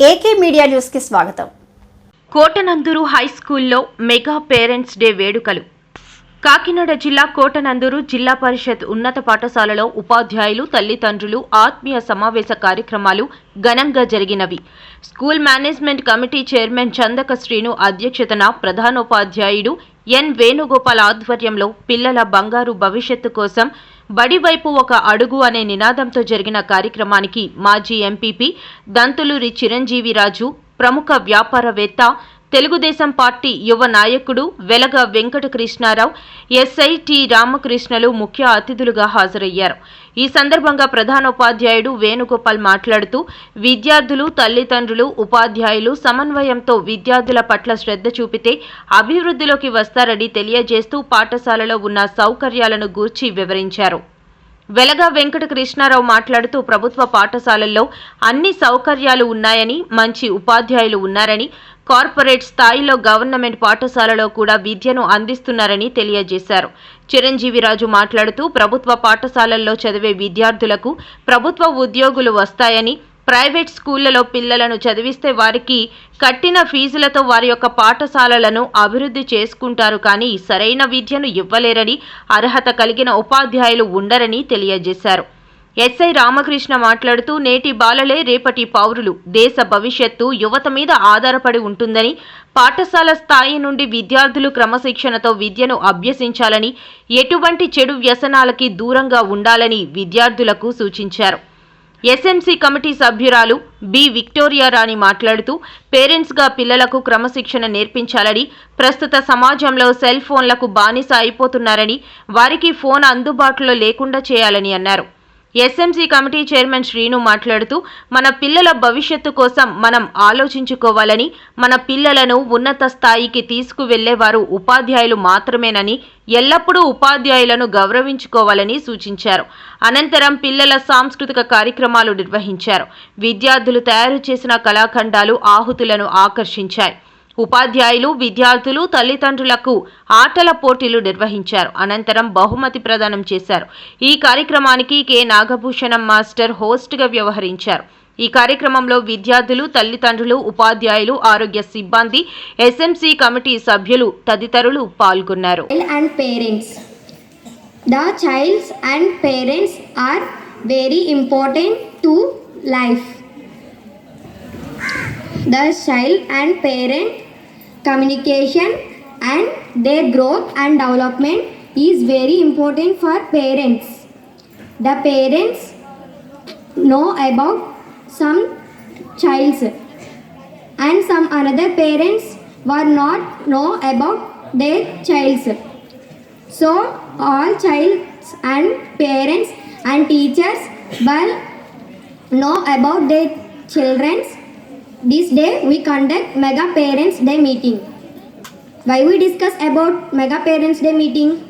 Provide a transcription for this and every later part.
AK media న్యూస్కి స్వాగతం. Kotananduru high స్కూల్లో మెగా పేరెంట్స్ డే వేడుకలు. కాకినాడ జిల్లా కోటనందూరు జిల్లా పరిషత్ ఉన్నత పాఠశాలలో ఉపాధ్యాయులు తల్లిదండ్రులు ఆత్మీయ సమావేశ కార్యక్రమాలు ఘనంగా జరిగినవి. School management committee chairman Chandaka Srinu అధ్యక్షతన ప్రధానోపాధ్యాయుడు ఎన్ వేణుగోపాల్ ఆధ్వర్యంలో పిల్లల బంగారు భవిష్యత్తు కోసం బడివైపు ఒక అడుగు అనే నినాదంతో జరిగిన కార్యక్రమానికి మాజీ ఎంపీపీ దంతులూరి చిరంజీవిరాజు ప్రముఖ వ్యాపారవేత్త తెలుగుదేశం పార్టీ యువ నాయకుడు వెలగ వెంకట కృష్ణారావు ఎస్ఐ టి రామకృష్ణలు ముఖ్య అతిథులుగా హాజరయ్యారు. ఈ సందర్భంగా ప్రధానోపాధ్యాయుడు వేణుగోపాల్ మాట్లాడుతూ విద్యార్థులు తల్లిదండ్రులు ఉపాధ్యాయులు సమన్వయంతో విద్యార్థుల పట్ల శ్రద్ధ చూపితే అభివృద్ధిలోకి వస్తారని తెలియజేస్తూ పాఠశాలలో ఉన్న సౌకర్యాలను గూర్చి వివరించారు. వెలగా వెంకట కృష్ణారావు మాట్లాడుతూ ప్రభుత్వ పాఠశాలల్లో అన్ని సౌకర్యాలు ఉన్నాయని మంచి ఉపాధ్యాయులు ఉన్నారని కార్పొరేట్ స్థాయిలో గవర్నమెంట్ పాఠశాలలో కూడా విద్యను అందిస్తున్నారని తెలియజేశారు. చిరంజీవిరాజు మాట్లాడుతూ ప్రభుత్వ పాఠశాలల్లో చదివే విద్యార్థులకు ప్రభుత్వ ఉద్యోగులు వస్తాయని ప్రైవేట్ స్కూళ్ళలో పిల్లలను చదివిస్తే వారికి కట్టిన ఫీజులతో వారి యొక్క పాఠశాలలను అభివృద్ధి చేసుకుంటారు కానీ సరైన విద్యను ఇవ్వలేరని అర్హత కలిగిన ఉపాధ్యాయులు ఉండరని తెలియజేశారు. ఎస్ఐ రామకృష్ణ మాట్లాడుతూ నేటి బాలలే రేపటి పౌరులు. దేశ భవిష్యత్తు యువత మీద ఆధారపడి ఉంటుందని పాఠశాల స్థాయి నుండి విద్యార్థులు క్రమశిక్షణతో విద్యను అభ్యసించాలని ఎటువంటి చెడు వ్యసనాలకి దూరంగా ఉండాలని విద్యార్థులకు సూచించారు. ఎస్ఎంసీ కమిటీ సభ్యురాలు బి విక్టోరియా రాణి మాట్లాడుతూ పేరెంట్స్గా పిల్లలకు క్రమశిక్షణ నేర్పించాలని ప్రస్తుత సమాజంలో సెల్ ఫోన్లకు బానిస అయిపోతున్నారని వారికి ఫోన్ అందుబాటులో లేకుండా చేయాలని అన్నారు. ఎస్ఎంసీ కమిటీ చైర్మన్ శ్రీను మాట్లాడుతూ మన పిల్లల భవిష్యత్తు కోసం మనం ఆలోచించుకోవాలని మన పిల్లలను ఉన్నత స్థాయికి తీసుకువెళ్ళేవారు ఉపాధ్యాయులు మాత్రమేనని ఎల్లప్పుడూ ఉపాధ్యాయులను గౌరవించుకోవాలని సూచించారు. అనంతరం పిల్లల సాంస్కృతిక కార్యక్రమాలు నిర్వహించారు. విద్యార్థులు తయారు చేసిన కళాఖండాలు ఆహుతులను ఆకర్షించాయి. ఉపాధ్యాయులు విద్యార్థులు తల్లిదండ్రులకు ఆటల పోటీలు నిర్వహించారు. అనంతరం బహుమతి ప్రదానం చేశారు. ఈ కార్యక్రమానికి కె. నాగభూషణం మాస్టర్ హోస్ట్గా వ్యవహరించారు. ఈ కార్యక్రమంలో విద్యార్థులు తల్లిదండ్రులు ఉపాధ్యాయులు ఆరోగ్య సిబ్బంది ఎస్ఎంసీ కమిటీ సభ్యులు తదితరులు పాల్గొన్నారు. And parents the childs and parents are very important to life the child and parent communication and their growth and development is very important for parents. The parents know about some childs and some another parents were not know about their childs. So all childs and parents and teachers will know about their children's. This day we conduct Mega Parents Day meeting. Why we discuss about Mega Parents Day meeting?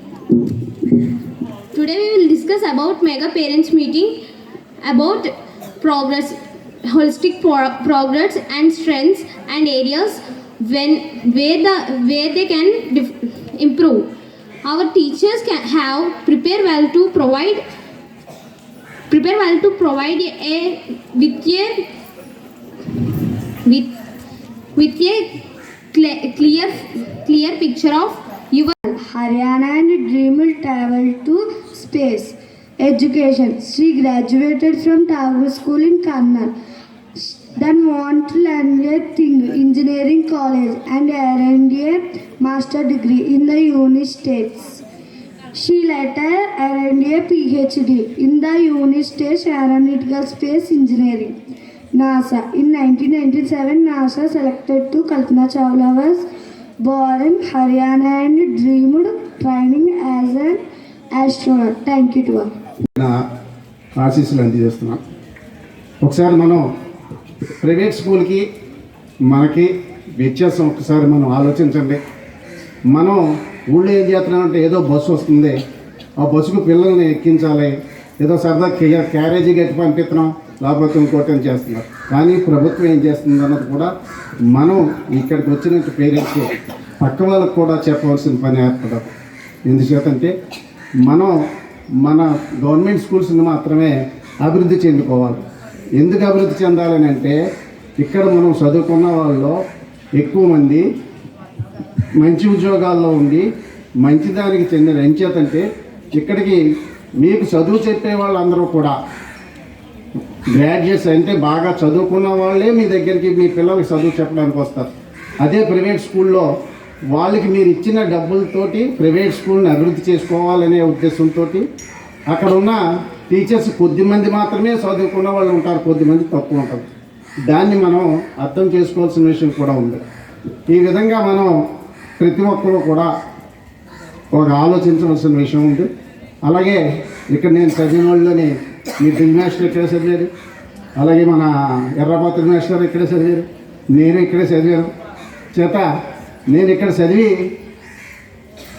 Today we will discuss about mega parents meeting about progress, holistic pro- progress and strengths and areas when where the where they can improve. Our teachers can have prepare well to provide prepare well to provide a with a with with a cle- clear clear picture of your Haryana and dream will travel to space. Education. She graduated from Tagore School in Karnal. Then went to learn a thing, engineering college and earned a master degree in the United States. She later earned a PhD in the United States Aeronautical Space Engineering. NASA. In 1997, NASA selected NASA Kalpana Chawla was born in Haryana and dreamed training as an astronaut thank you to నా ఆశీస్సులు అందజేస్తున్నాం. ఒకసారి మనం private స్కూల్కి మనకి వ్యత్యాసం ఒకసారి మనం ఆలోచించండి. మనం ఊళ్ళో ఏం చేస్తున్నామంటే ఏదో బస్సు వస్తుంది. ఆ బస్సుకు పిల్లల్ని ఎక్కించాలి. ఏదో సరదా క్యా- క్యారేజీ కట్టి పంపిస్తున్నాం. లేకపోతే ఇంకోటం చేస్తున్నారు. కానీ ప్రభుత్వం ఏం చేస్తుంది అన్నది కూడా మనం ఇక్కడికి వచ్చినట్టు పేరెంట్స్ పక్క వాళ్ళకు కూడా చెప్పవలసిన పని ఏర్పడదు. ఎందుచేతంటే మనం మన గవర్నమెంట్ స్కూల్స్ని మాత్రమే అభివృద్ధి చెందుకోవాలి. ఎందుకు అభివృద్ధి చెందాలని అంటే ఇక్కడ మనం చదువుకున్న వాళ్ళలో ఎక్కువ మంది మంచి ఉద్యోగాల్లో ఉండి మంచి దానికి చెందిన ఎంచేతంటే ఇక్కడికి మీకు చదువు చెప్పే వాళ్ళందరూ కూడా గ్రాడ్యుయేట్స్ అంటే బాగా చదువుకున్న వాళ్ళే మీ దగ్గరికి మీ పిల్లలకి చదువు చెప్పడానికి వస్తారు. అదే ప్రైవేట్ స్కూల్లో వాళ్ళకి మీరు ఇచ్చిన డబ్బులతోటి ప్రైవేట్ స్కూల్ని అభివృద్ధి చేసుకోవాలనే ఉద్దేశంతో అక్కడ ఉన్న టీచర్స్ కొద్దిమంది మాత్రమే చదువుకున్న వాళ్ళు ఉంటారు కొద్దిమంది తక్కువ ఉంటారు. దాన్ని మనం అర్థం చేసుకోవాల్సిన విషయం కూడా ఉంది. ఈ విధంగా మనం ప్రతి ఒక్కరూ కూడా ఒక ఆలోచించవలసిన విషయం ఉంది. అలాగే ఇక్కడ నేను చదివిన వాళ్ళని మీరు డ్రిల్ మాస్టర్ ఇక్కడే చదివారు? అలాగే మన ఎర్రపాత్ర మాస్టర్ ఇక్కడే చదివారు? నేను ఇక్కడే చదివాను? చేత నేను ఇక్కడ చదివి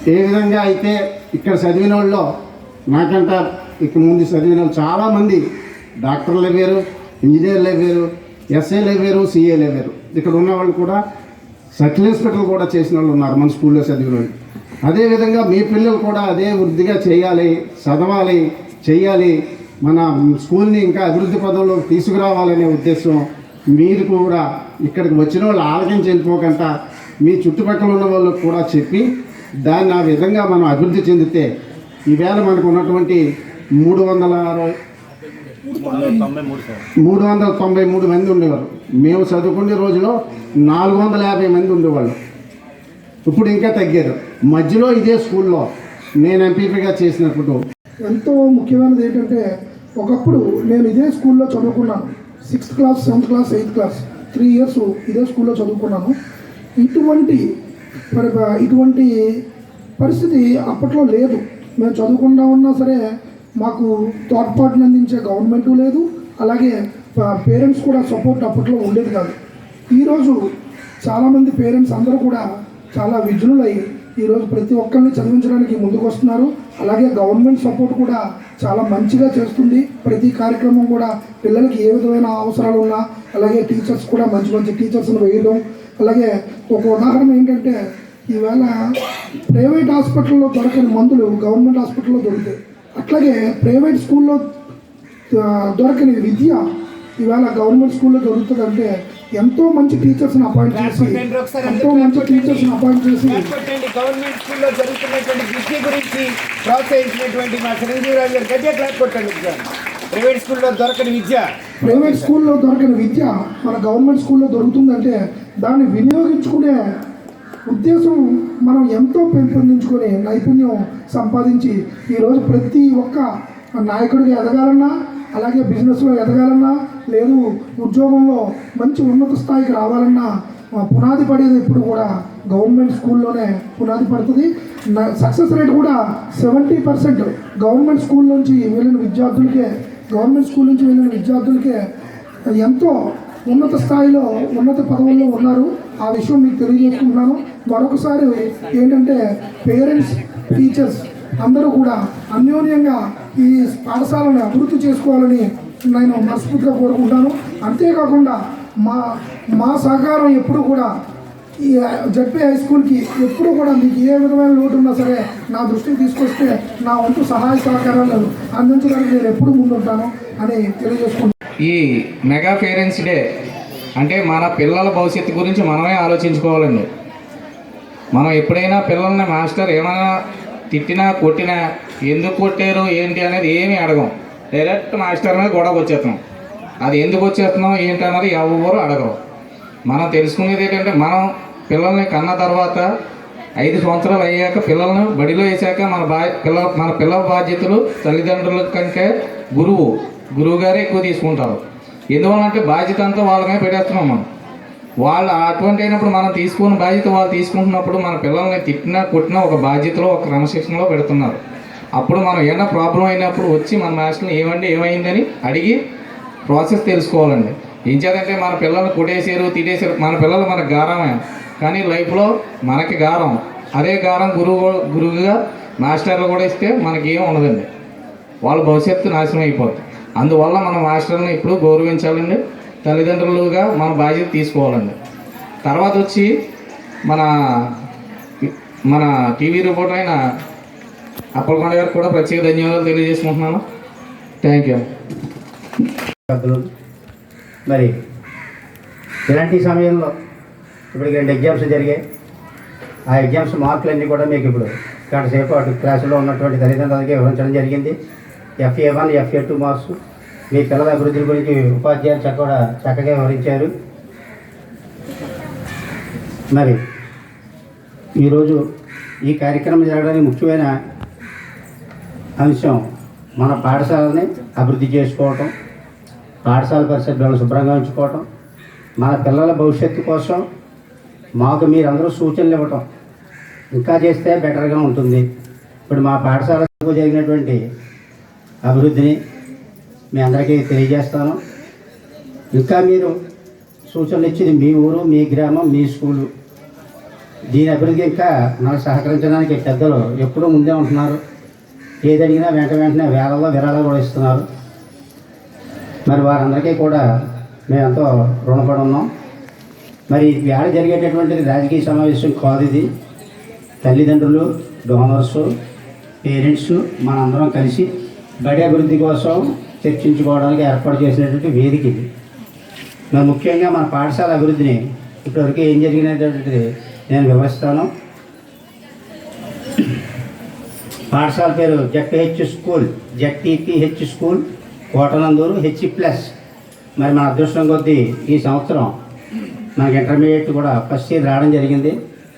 ఏ విధంగా అయితే ఇక్కడ చదివిన వాళ్ళు నాకంట ఇక్కడ ముందు చదివిన వాళ్ళు చాలామంది డాక్టర్లు అయ్యారు ఇంజనీర్లు అయ్యారు ఎస్ఏలు అయ్యారు సిఏలు అయ్యారు ఇక్కడ ఉన్న వాళ్ళు కూడా సర్కిల్ ఇన్స్పెక్టర్ కూడా చేసిన వాళ్ళు ఉన్నారు మన స్కూల్లో చదివిన వాళ్ళు. అదేవిధంగా మీ పిల్లలు కూడా అదే వృద్ధిగా చేయాలి చదవాలి చేయాలి మన స్కూల్ని ఇంకా అభివృద్ధి పదంలోకి తీసుకురావాలనే ఉద్దేశం మీరు కూడా ఇక్కడికి వచ్చిన వాళ్ళు ఆలకించి వెళ్ళిపోకుండా మీ చుట్టుపక్కల ఉన్న వాళ్ళకు కూడా చెప్పి దాన్ని ఆ విధంగా మనం అభివృద్ధి చెందితే ఈవేళ మనకు ఉన్నటువంటి మూడు వందల అరవై మూడు వందల తొంభై మూడు మంది ఉండేవారు. మేము చదువుకునే రోజులో నాలుగు వందల యాభై మంది ఉండేవాళ్ళు. ఇప్పుడు ఇంకా తగ్గారు. మధ్యలో ఇదే స్కూల్లో నేను ఎంపీపీగా చేసినప్పుడు ఎంతో ముఖ్యమైనది ఏంటంటే ఒకప్పుడు నేను ఇదే స్కూల్లో చదువుకున్నాను. Sixth class seventh class eighth class three years ఇదే స్కూల్లో చదువుకున్నాను. ఇటువంటి ఇటువంటి పరిస్థితి అప్పట్లో లేదు. మేము చదువుకుండా ఉన్నా సరే మాకు తోడ్పాటును అందించే గవర్నమెంటు లేదు. అలాగే పేరెంట్స్ కూడా సపోర్ట్ అప్పట్లో ఉండేది కాదు. ఈరోజు చాలామంది పేరెంట్స్ అందరూ కూడా చాలా విజృలై ఈరోజు ప్రతి ఒక్కరిని చదివించడానికి ముందుకు వస్తున్నారు. అలాగే గవర్నమెంట్ సపోర్ట్ కూడా చాలా మంచిగా చేస్తుంది. ప్రతి కార్యక్రమం కూడా పిల్లలకి ఏ విధమైన అవసరాలు ఉన్నా అలాగే టీచర్స్ కూడా మంచి మంచి టీచర్స్ని వేయడం. అలాగే ఒక ఉదాహరణ ఏంటంటే ఈవేళ ప్రైవేట్ హాస్పిటల్లో దొరకని మందులు గవర్నమెంట్ హాస్పిటల్లో దొరుకుతాయి. అట్లాగే ప్రైవేట్ స్కూల్లో దొరకని విద్య ఈవేళ గవర్నమెంట్ స్కూల్లో దొరుకుతుందంటే ఎంతో మంచి టీచర్స్ని అపాయింట్ చేసి ఎంతో మంచి టీచర్స్ని అపాయింట్ చేసి గవర్నమెంట్ స్కూల్లో జరుగుతున్నటువంటి విద్య గురించి ప్రోత్సహించినటువంటి మా చిరంజీవిరావు గారు గట్టిగా క్లాస్ కొట్టండి ప్రైవేట్ స్కూల్లో దొరకని విద్య. ప్రైవేట్ స్కూల్లో దొరకని విద్య మన గవర్నమెంట్ స్కూల్లో దొరుకుతుందంటే దాన్ని వినియోగించుకునే ఉద్దేశం మనం ఎంతో పెంపొందించుకొని నైపుణ్యం సంపాదించి ఈరోజు ప్రతి ఒక్క నాయకుడిగా ఎదగాలన్నా అలాగే బిజినెస్లో ఎదగాలన్నా లేదు ఉద్యోగంలో మంచి ఉన్నత స్థాయికి రావాలన్నా పునాది పడేది ఇప్పుడు కూడా గవర్నమెంట్ స్కూల్లోనే పునాది పడుతుంది. సక్సెస్ రేట్ కూడా సెవెంటీ పర్సెంట్ గవర్నమెంట్ స్కూల్ నుంచి వెళ్ళిన విద్యార్థులకే గవర్నమెంట్ స్కూల్ నుంచి వెళ్ళిన విద్యార్థులకే ఎంతో ఉన్నత స్థాయిలో ఉన్నత పదవుల్లో ఉన్నారు. ఆ విషయం మీకు తెలియజేసుకుంటున్నాను. మరొకసారి ఏంటంటే పేరెంట్స్ టీచర్స్ అందరూ కూడా అన్యోన్యంగా ఈ పాఠశాలను అభివృద్ధి చేసుకోవాలని నేను మనస్ఫూర్తిగా కోరుకుంటాను. అంతేకాకుండా మా మా సహకారం ఎప్పుడు కూడా ఈ జడ్పీ హై స్కూల్కి ఎప్పుడు కూడా మీకు ఏ విధమైన లోటు ఉన్నా సరే నా దృష్టికి తీసుకొస్తే నా వంతు సహాయ సహకారాలు అందించడానికి నేను ఎప్పుడు ముందుంటాను అని తెలియజేసుకుంటాను ఈ మెగా పేరెంట్స్ డే అంటే మన పిల్లల భవిష్యత్తు గురించి మనమే ఆలోచించుకోవాలండి. మనం ఎప్పుడైనా పిల్లల్ని మాస్టర్ ఏమైనా తిట్టినా కొట్టినా ఎందుకు కొట్టారు ఏంటి అనేది ఏమీ అడగం. డైరెక్ట్ మాస్టర్ మీద గొడవకు వచ్చేస్తున్నాం. అది ఎందుకు వచ్చేస్తున్నాం ఏంటి అన్నది ఎవరు అడగరు. మనం తెలుసుకునేది ఏంటంటే మనం పిల్లల్ని కన్న తర్వాత ఐదు సంవత్సరాలు అయ్యాక పిల్లల్ని బడిలో వేసాక మన బా పిల్ల మన పిల్లల బాధ్యతలు తల్లిదండ్రుల కంటే గురువు గురువుగారే ఎక్కువ తీసుకుంటారు. ఎందువల్లంటే బాధ్యత అంతా వాళ్ళ మీద పెట్టేస్తున్నాం మనం. వాళ్ళు అటువంటి అయినప్పుడు మనం తీసుకున్న బాధ్యత వాళ్ళు తీసుకుంటున్నప్పుడు మన పిల్లల్ని తిట్టినా కొట్టినా ఒక బాధ్యతలో ఒక క్రమశిక్షణలో పెడుతున్నారు. అప్పుడు మనం ఏమైనా ప్రాబ్లం అయినప్పుడు వచ్చి మన మాస్టర్ని ఏమండి ఏమైందని అడిగి ప్రాసెస్ తెలుసుకోవాలండి. ఏం చేద్దంటే మన పిల్లల్ని కొట్టేసారు తినేసారు మన పిల్లలు మనకు గారమే. కానీ లైఫ్లో మనకి గారం. అదే గారం గురువు గురువుగా మాస్టర్లు కూడా ఇస్తే మనకి ఏం ఉండదండి. వాళ్ళ భవిష్యత్తు నాశనం అయిపోతుంది అందువల్ల మన మాస్టర్ని ఇప్పుడు గౌరవించాలండి. తల్లిదండ్రులుగా మన బాధ్యత తీసుకోవాలండి. తర్వాత వచ్చి మన మన టీవీ రిపోర్టర్ అయిన అప్పలకొండ గారికి కూడా ప్రత్యేక ధన్యవాదాలు తెలియజేసుకుంటున్నాను. థ్యాంక్ యూ మరి ఇలాంటి సమయంలో ఇప్పుడు రెండు ఎగ్జామ్స్ జరిగాయి. ఆ ఎగ్జామ్స్ మార్కులన్నీ కూడా మీకు ఇప్పుడు గంటసేపు అటు క్లాసులో ఉన్నటువంటి తల్లిదండ్రులకి వివరించడం జరిగింది. FA one FA two marks మీ పిల్లల అభివృద్ధి గురించి ఉపాధ్యాయులు చక్కగా చక్కగా వివరించారు. మరి ఈరోజు ఈ కార్యక్రమం జరగడానికి ముఖ్యమైన అంశం మన పాఠశాలని అభివృద్ధి చేసుకోవటం పాఠశాల పరిసరాలను శుభ్రంగా ఉంచుకోవటం మన పిల్లల భవిష్యత్తు కోసం మాకు మీరందరూ సూచనలు ఇవ్వటం ఇంకా చేస్తే బెటర్గా ఉంటుంది. ఇప్పుడు మా పాఠశాలకు జరిగినటువంటి అభివృద్ధిని మీ అందరికీ తెలియజేస్తాను. ఇంకా మీరు సూచనలు ఇచ్చింది మీ ఊరు మీ గ్రామం మీ స్కూలు. దీని అభివృద్ధి ఇంకా మనం సహకరించడానికి పెద్దలు ఎప్పుడూ ముందే ఉంటున్నారు. ఏది అడిగినా వెంట వెంటనే వేలలో విరాళాలు కూడా ఇస్తున్నారు. మరి వారందరికీ కూడా మేము ఎంతో రుణపడి ఉన్నాం. మరి వేళ జరిగేటటువంటిది రాజకీయ సమావేశం కాదు ఇది. తల్లిదండ్రులు డోనర్స్ పేరెంట్స్ మనందరం కలిసి బడి అభివృద్ధి కోసం చర్చించుకోవడానికి ఏర్పాటు చేసినటువంటి వేదిక ఇది. మరి ముఖ్యంగా మన పాఠశాల అభివృద్ధిని ఇప్పటివరకు ఏం జరిగినటువంటిది నేను వివరిస్తాను. పాఠశాల పేరు ZPH school ZTPH school Kotanandur H plus. మరి మన అదృష్టం కొద్దీ ఈ సంవత్సరం మనకి ఇంటర్మీడియట్ కూడా ఫస్ట్ ఇయర్ రావడం జరిగింది.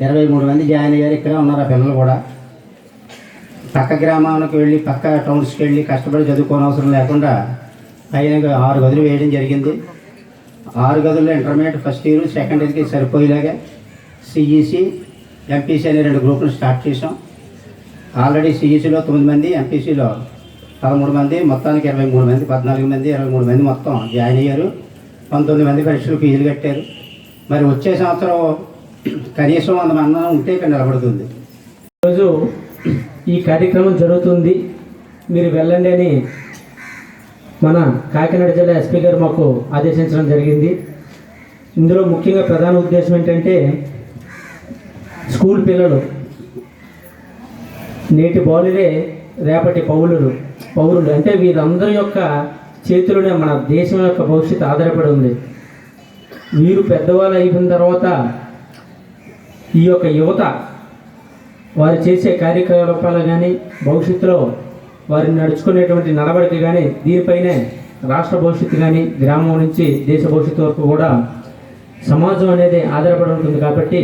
ఇరవై మూడు మంది జాయిన్ అయ్యారు ఇక్కడే ఉన్నారు ఆ పిల్లలు కూడా. పక్క గ్రామానికి వెళ్ళి పక్క టౌన్స్కి వెళ్ళి కష్టపడి చదువుకోని అవసరం లేకుండా పైన ఆరు గదులు వేయడం జరిగింది. ఆరు గదుల్లో ఇంటర్మీడియట్ ఫస్ట్ ఇయర్ సెకండ్ ఇయర్కి సరిపోయేలాగా సిఈసి ఎంపీసీ అనే రెండు గ్రూపులు స్టార్ట్ చేసాం ఆల్రెడీ సిఈసిలో తొమ్మిది మంది ఎంపీసీలో పదమూడు మంది మొత్తానికి ఇరవై మూడు మంది పద్నాలుగు మంది ఇరవై మూడు మంది మొత్తం జాయిన్ అయ్యారు. పంతొమ్మిది మంది పరీక్షలు ఫీజులు కట్టారు. మరి వచ్చే సంవత్సరం కనీసం వంద మంది ఉంటే ఇక్కడ నిలబడుతుంది. ఈరోజు ఈ కార్యక్రమం జరుగుతుంది. మీరు వెళ్ళండి అని మన కాకినాడ జిల్లా ఎస్పీ గారు మాకు ఆదేశించడం జరిగింది. ఇందులో ముఖ్యంగా ప్రధాన ఉద్దేశం ఏంటంటే స్కూల్ పిల్లలు నేటి బాలురే రేపటి పౌరులు పౌరులు అంటే వీరందరి యొక్క చేతిలోనే మన దేశం యొక్క భవిష్యత్తు ఆధారపడి ఉంది. వీరు పెద్దవాళ్ళు అయిపోయిన తర్వాత ఈ యొక్క యువత వారు చేసే కార్యకలాపాలు కానీ భవిష్యత్తులో వారిని నడుచుకునేటువంటి నడవడిక కానీ దీనిపైనే రాష్ట్ర భవిష్యత్తు కానీ గ్రామం నుంచి దేశ భవిష్యత్తు వరకు కూడా సమాజం అనేది ఆధారపడి ఉంటుంది కాబట్టి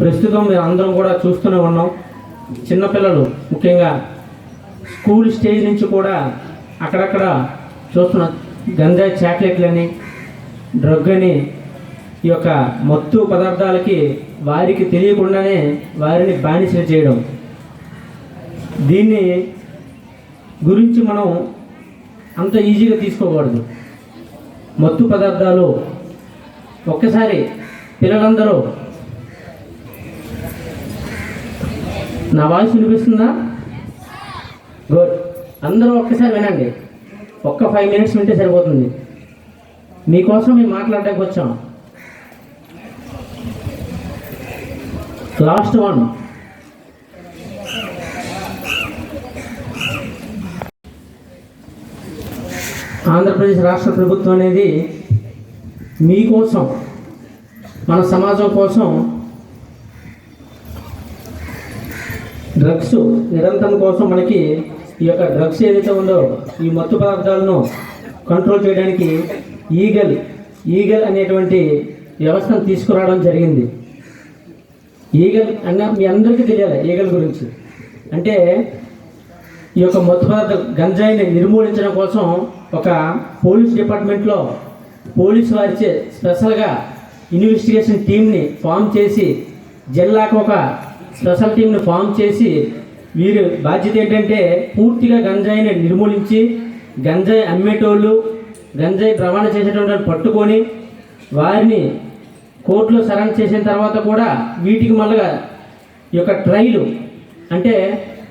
ప్రస్తుతం మేము అందరం కూడా చూస్తూనే ఉన్నాం. చిన్నపిల్లలు ముఖ్యంగా స్కూల్ స్టేజ్ నుంచి కూడా అక్కడక్కడ చూస్తున్న గంజాయి చాక్లెట్లని డ్రగ్ అని ఈ యొక్క మత్తు పదార్థాలకి వారికి తెలియకుండానే వారిని బానిసలు చేయడం. దీన్ని గురించి మనం అంత ఈజీగా తీసుకోకూడదు. మత్తు పదార్థాలు ఒక్కసారి పిల్లలందరూ నా వాయిస్ వినిపిస్తుందా? గుడ్ అందరూ ఒక్కసారి వినండి. ఒక్క ఫైవ్ మినిట్స్ వింటే సరిపోతుంది. మీకోసం మేము మాట్లాడడానికి వచ్చాం. లాస్ట్ వన్ ఆంధ్రప్రదేశ్ రాష్ట్ర ప్రభుత్వం అనేది మీకోసం మన సమాజం కోసం డ్రగ్స్ నిరంతరం కోసం మనకి ఈ యొక్క డ్రగ్స్ ఏదైతే ఉందో ఈ మత్తు పదార్థాలను కంట్రోల్ చేయడానికి ఈగల్ ఈగల్ అనేటువంటి వ్యవస్థను తీసుకురావడం జరిగింది. ఈగల్ అన్న మీ అందరికీ తెలియాలి ఈగల్ గురించి. అంటే ఈ యొక్క మత్తు పదార్థ గంజాయిని నిర్మూలించడం కోసం ఒక పోలీస్ డిపార్ట్మెంట్లో పోలీసు వారిచే స్పెషల్గా ఇన్వెస్టిగేషన్ టీమ్ని ఫామ్ చేసి జిల్లాకు ఒక స్పెషల్ టీంను ఫామ్ చేసి వీరు బాధ్యత ఏంటంటే పూర్తిగా గంజాయిని నిర్మూలించి గంజాయి అమ్మేటోళ్ళు గంజాయి రవాణా చేసేటువంటి పట్టుకొని వారిని కోర్టులో సరెండర్ చేసిన తర్వాత కూడా వీటికి మళ్ళీ ఈ యొక్క ట్రైలు అంటే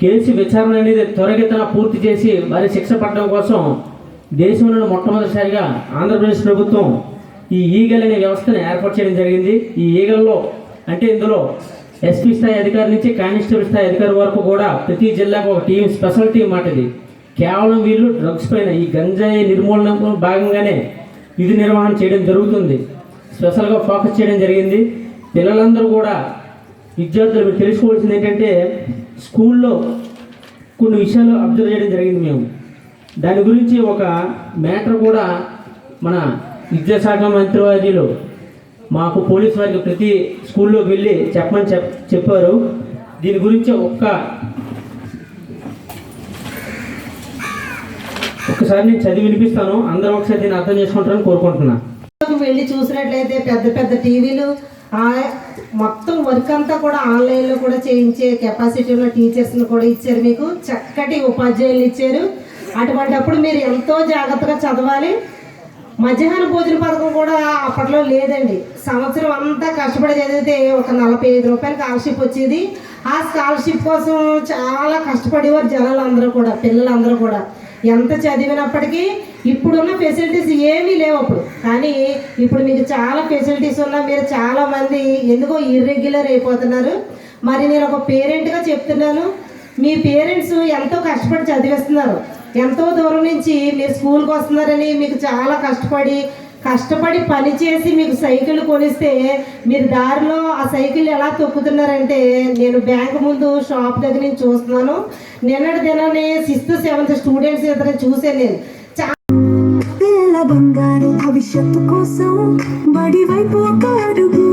కేసు విచారణ అనేది త్వరగతిన పూర్తి చేసి వారి శిక్ష పడడం కోసం దేశంలో మొట్టమొదటిసారిగా ఆంధ్రప్రదేశ్ ప్రభుత్వం ఈ ఈగల్ అనే వ్యవస్థను ఏర్పాటు చేయడం జరిగింది. ఈ ఈగల్లో అంటే ఇందులో ఎస్పీ స్థాయి అధికారి నుంచి కానిస్టేబుల్ స్థాయి అధికారి వరకు కూడా ప్రతి జిల్లాకు ఒక టీం స్పెషల్ టీం మాట ఇది కేవలం వీళ్ళు డ్రగ్స్ పైన ఈ గంజాయి నిర్మూలన భాగంగానే విధి నిర్వహణ చేయడం జరుగుతుంది. స్పెషల్గా ఫోకస్ చేయడం జరిగింది. పిల్లలందరూ కూడా విద్యార్థులు మీరు తెలుసుకోవాల్సింది ఏంటంటే స్కూల్లో కొన్ని విషయాలు అబ్జర్వ్ చేయడం జరిగింది మేము. దాని గురించి ఒక మ్యాటర్ కూడా మన విద్యాశాఖ మంత్రివర్యులు మాకు పోలీస్ వారికి ప్రతి స్కూల్లోకి వెళ్ళి చెప్పమని చెప్ చెప్పారు. దీని గురించి ఒక్క ఒక్కసారి నేను చదివి వినిపిస్తాను. అందరూ ఒకసారి దీన్ని అర్థం చేసుకుంటారని కోరుకుంటున్నాను వెళ్ళి చూసినట్లయితే పెద్ద పెద్ద టీవీలు ఆ- మొత్తం వర్క్ అంతా కూడా ఆన్లైన్లో కూడా చేయించే కెపాసిటీ ఉన్న టీచర్స్ని కూడా ఇచ్చారు మీకు. చక్కటి ఉపాధ్యాయులు ఇచ్చారు. అటువంటప్పుడు మీరు ఎంతో జాగ్రత్తగా చదవాలి. మధ్యాహ్న భోజన పథకం కూడా అప్పట్లో లేదండి. సంవత్సరం అంతా కష్టపడి చదివితే ఒక నలభై ఐదు రూపాయల స్కాలర్షిప్ వచ్చేది ఆ స్కాలర్షిప్ కోసం చాలా కష్టపడేవారు జనాలు అందరూ కూడా పిల్లలందరూ కూడా. ఎంత చదివినప్పటికీ ఇప్పుడున్న ఫెసిలిటీస్ ఏమీ లేవు అప్పుడు. కానీ ఇప్పుడు మీకు చాలా ఫెసిలిటీస్ ఉన్నా మీరు చాలామంది ఎందుకో ఇర్రెగ్యులర్ అయిపోతున్నారు. మరి నేను ఒక పేరెంట్గా చెప్తున్నాను. మీ పేరెంట్స్ ఎంతో కష్టపడి చదివిస్తున్నారు. ఎంతో దూరం నుంచి మీరు స్కూల్కి వస్తున్నారని మీకు చాలా కష్టపడి కష్టపడి పని చేసి మీకు సైకిల్ కొనిస్తే మీరు దారిలో ఆ సైకిల్ ఎలా తొక్కుతున్నారంటే నేను బ్యాంక్ ముందు షాప్ దగ్గర నుంచి చూస్తున్నాను. నిన్నటి దినాన్ని సిక్స్త్ సెవెంత్ స్టూడెంట్స్ ఇద్దరు చూసాను నేను. బంగారు భవిష్యత్తు కోసం బడి వైపు ఒక అడుగు.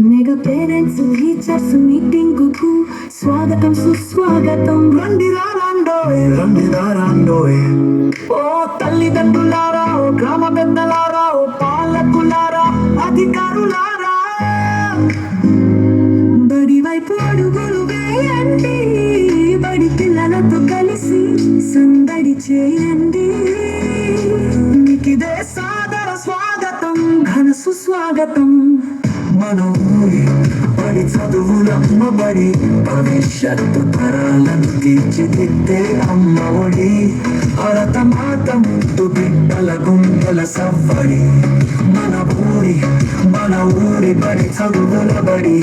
మెగా పేరెంట్స్ టీచర్స్ మీటింగ్ స్వాగతం సుస్వాగతం. రండి రాండోయ్. రండి రాండోయ్. ఓ తల్లిదండ్రులారా ఓ గ్రామ పెద్దలారా ఓ పాలకులారా అధికారులారా. బడి వైపు అడుగులు వేయండి. బడి పిల్లలతో కలిసి సందడి చేయండి. మీకిదే సాదర స్వాగతం ఘన సుస్వాగతం. మన వారి చదువులమ్మబడి భవిష్యత్తు తరాలను తీర్చిదిద్దే అమ్మ ఒడి అరత మాతముద్దు బిడ్డల గుంపుల సవ్వడి మన ఊరి మన ఊరి బడి చదువుల బడి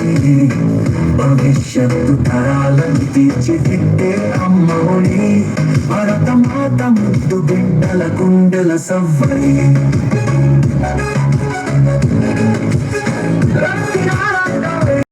భవిష్యత్తు తరాలను తీర్చిదిద్దే అమ్మ భరత మాత బిడ్డల గుండెల సవ్వడి